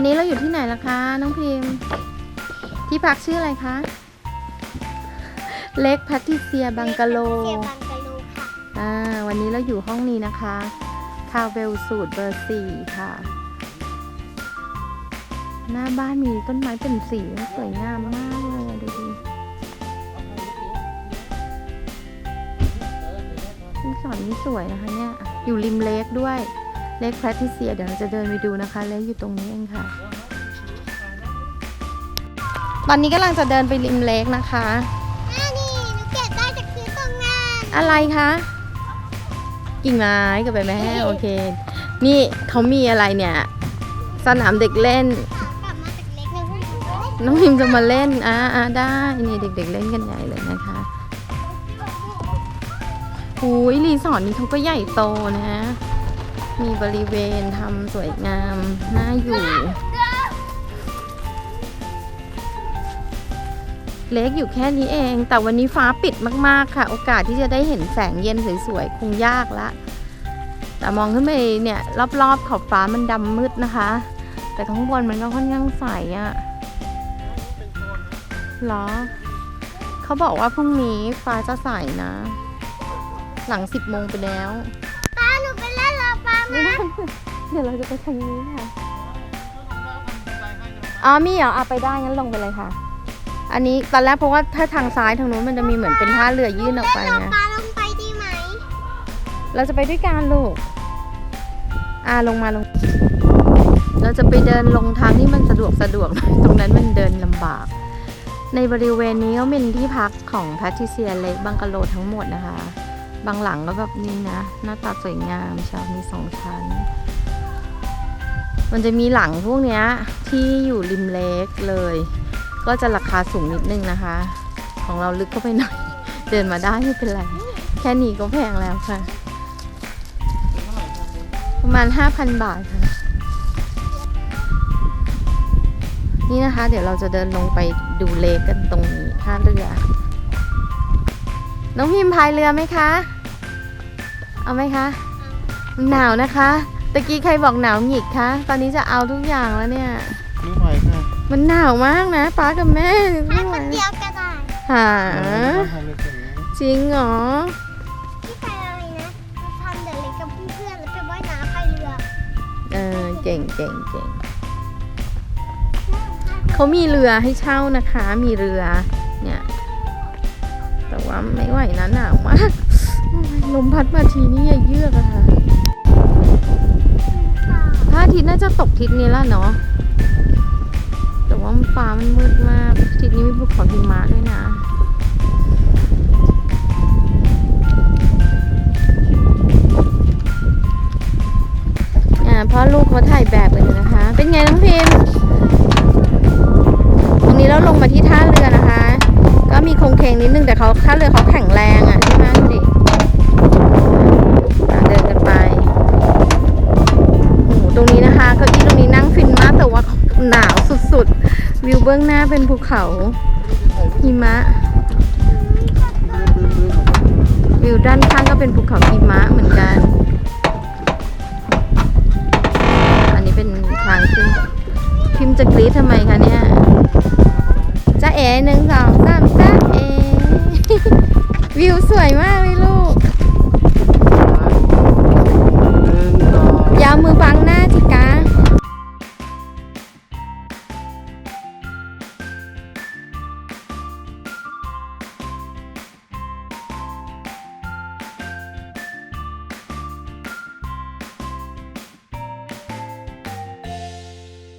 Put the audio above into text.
อนนี้เราอยู่ที่ไหนล่ะคะ น้องพิมพ์ ที่พักชื่ออะไรคะ เล็กพัทิเซียบังกะโลเซียบังกะโลค่ะอ่าวันนี้เราอยู่ห้องนี้นะคะ คาเวลสูตรเบอร์สี่ค่ะ หน้าบ้านมีต้นไม้เป็นสีสวยงามมากเลยอะดูดิรีสอร์ทนี้สวยนะคะเนี่ย อยู่ริมเลกด้วย เลกแพทริเซียเดี๋ยวเราจะเดินไปดูนะคะ เลกอยู่ตรงนี้เองค่ะ ตอนนี้กำลังจะเดินไปริมเลกนะคะ อ่านี่หนูเก็บได้จากซื้อตรงงานอะไรคะ กิ่งไม้กับใบไม้แห้งโอเค นี่เขามีอะไรเนี่ย สนามเด็กเล่นกลับมาจากเล็กเลยเพื่อนน้องพิมจะมาเล่น อ่าอ่าได้ นี่เด็ก ๆ เล่นกันใหญ่เลยนะคะหูยรีสอร์ทนี้เขาก็ใหญ่โตนะ มีบริเวณทำสวยงามน่าอยู่ เล็กอยู่แค่นี้เอง แต่วันนี้ฟ้าปิดมาก ๆ ค่ะ โอกาสที่จะได้เห็นแสงเย็นสวย ๆ คงยากละ แต่มองขึ้นไปเนี่ย รอบ ๆ ขอบฟ้ามันดำมืดนะคะ แต่ข้างบนมันก็ค่อนข้างใสอะ่ะเหรอ เขาบอกว่าพรุ่งนี้ฟ้าจะใสนะ หลังสิบโมงไปแล้ว ไม่มาได้เดี๋ยวเราจะไปทางนี้ค่ะอ๋อมีเหรอเอาไปได้งั้นลงไปเลยค่ะ อันนี้ตอนแรกเพราะว่าถ้าทางซ้ายทางนู้นมันจะมีเหมือนเป็นท่าเรือยื่นออกไปรอไงป้าลงไปดีไหม เราจะไปด้วยกันลูก อ่าลงมาลง เราจะไปเดินลงทางที่มันสะดวกสะดวก ตรงนั้นมันเดินลำบาก ในบริเวณนี้ก็เป็นที่พักของแพทริเซียเล็กบังกะโลทั้งหมดนะคะ บางหลังก็แบบนี้นะ หน้าตาสวยงามชาวมีสองชั้น มันจะมีหลังพวกเนี้ยที่อยู่ริมเล็กเลย ก็จะราคาสูงนิดนึงนะคะ ของเราลึกเข้าไปหน่อย เดินมาได้ไม่เป็นไร แค่นี้ก็แพงแล้วค่ะ ประมาณ 5,000 บาทค่ะ นี่นะคะ เดี๋ยวเราจะเดินลงไปดูเลกกันตรงนี้ท่าเรือน้องพิมพ์พายเรือไหมคะ เอาไหมคะ หนาวนะคะ ตะกี้ใครบอกหนาวหงิกคะ ตอนนี้จะเอาทุกอย่างแล้วเนี่ย ไม่ไหวค่ะมันหนาวมากนะป้ากับแม่พาไม่ไหควนเดียวก็ได้หาทำเลยเสร็จแล้วจริงเหรอพี่ไปอะไรนะมาทำเดอะเล็กกับเพื่อนๆแล้วไปว่ายน้ำพายเรือเออเก่งเก่งเก่งเขามีเรือให้เช่านะคะ มีเรือ เนี่ย แต่ว่าไม่ไหวนะหนาวมาก ลมพัดมาทีนี่อย่าเยือกอะค่ะพระอาทิตย์น่าจะตกทิศนี้แล้วเนาะ แต่ว่าฟ้ามันมืดมาก ทิศนี้มีภูเขาหิมะด้วยนะอ่าพ่อลูกเขาถ่ายแบบกันอยู่นะคะ เป็นไงน้องพิมพ์วันนี้เราลงมาที่ท่าเรือนะคะ ก็มีโครงเคงนิดนึงแต่เขาท่าเรือเขาแข็งแรงอะใช่ไหมดู บื้องหน้าเป็นภูเขาหิมะ วิวด้านข้างก็เป็นภูเขาหิมะเหมือนกัน อันนี้เป็นทางขึ้น พิมจะกรี๊ดทำไมคะเนี่ยจ้าเอ๋หนึ่งสองสามจ้าเอ๋วิวสวยมาก